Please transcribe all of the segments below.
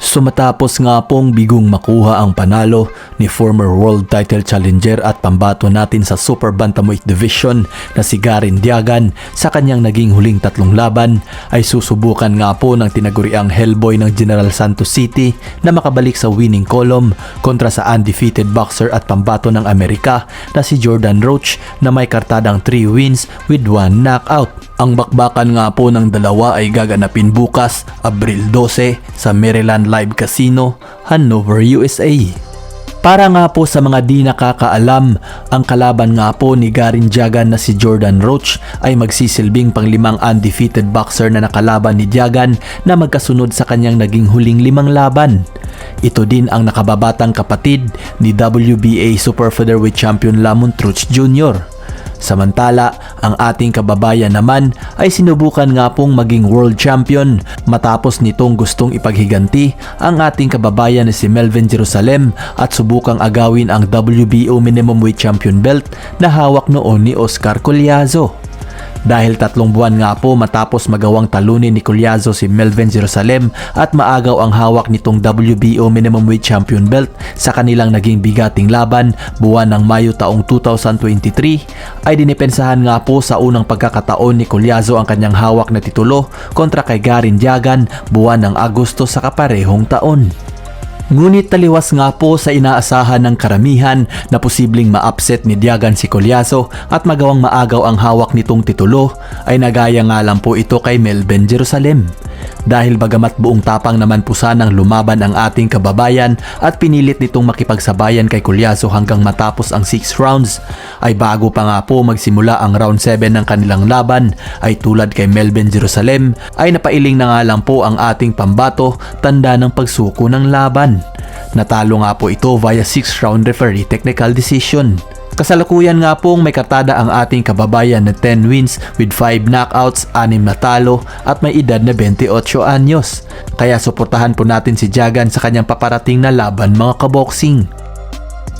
Sumatapos nga pong bigong makuha ang panalo ni former world title challenger at pambato natin sa Super Bantamweight Division na si Garin Diagan sa kanyang naging huling tatlong laban ay susubukan nga po ng tinaguriang Hellboy ng General Santos City na makabalik sa winning column kontra sa undefeated boxer at pambato ng Amerika na si Jordan Roach na may kartadang 3 wins with 1 knockout. Ang bakbakan nga po ng dalawa ay gaganapin bukas, Abril 12 sa Maryland Live Casino, Hanover, USA. Para nga po sa mga di nakakaalam, ang kalaban nga po ni Garin Jagan na si Jordan Roach ay magsisilbing panglimang undefeated boxer na nakalaban ni Jagan na magkasunod sa kanyang naging huling limang laban. Ito din ang nakababatang kapatid ni WBA Super Featherweight Champion Lamont Truch Jr. Samantala, ang ating kababayan naman ay sinubukan nga pong maging world champion matapos nitong gustong ipaghiganti ang ating kababayan na si Melvin Jerusalem at subukang agawin ang WBO Minimum Weight Champion belt na hawak noon ni Oscar Colliazo. Dahil tatlong buwan nga po matapos magawang talunin ni Colliazo si Melvin Jerusalem at maagaw ang hawak nitong WBO Minimum Weight Champion belt sa kanilang naging bigating laban buwan ng Mayo taong 2023 ay dinipensahan nga po sa unang pagkakataon ni Colliazo ang kanyang hawak na titulo kontra kay Garin Diagan buwan ng Agosto sa kaparehong taon. Ngunit taliwas nga po sa inaasahan ng karamihan na posibleng ma-upset ni Diagan si Colyaso at magawang maagaw ang hawak nitong titulo ay nagaya nga lang po ito kay Melvin Jerusalem. Dahil bagamat buong tapang naman po sanang lumaban ang ating kababayan at pinilit nitong makipagsabayan kay Colyaso hanggang matapos ang 6 rounds ay bago pa nga po magsimula ang round 7 ng kanilang laban ay tulad kay Melvin Jerusalem ay napailing na nga lang po ang ating pambato tanda ng pagsuko ng laban. Natalo nga po ito via 6 round referee technical decision. Kasalukuyan nga pong may kartada ang ating kababayan na 10 wins with 5 knockouts, 6 na talo at may edad na 28 anyos. Kaya suportahan po natin si Jagan sa kanyang paparating na laban mga kaboksing.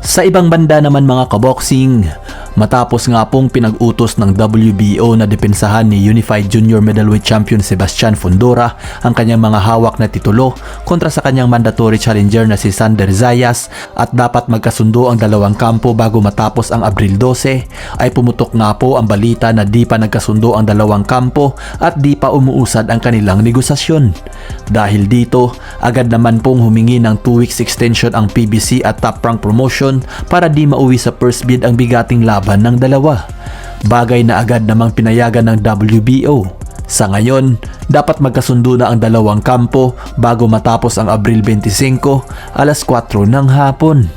Sa ibang banda naman mga kaboksing, matapos nga pong pinag-utos ng WBO na depensahan ni Unified Junior Middleweight Champion Sebastian Fundora ang kanyang mga hawak na titulo kontra sa kanyang mandatory challenger na si Sander Zayas at dapat magkasundo ang dalawang kampo bago matapos ang Abril 12 ay pumutok nga po ang balita na di pa nagkasundo ang dalawang kampo at di pa umuusad ang kanilang negosasyon. Dahil dito, agad naman pong humingi ng 2 weeks extension ang PBC at Top Rank Promotion para di mauwi sa first bid ang bigating laban ng dalawa. Bagay na agad namang pinayagan ng WBO. Sa ngayon, dapat magkasundo na ang dalawang kampo bago matapos ang Abril 25, alas 4 ng hapon.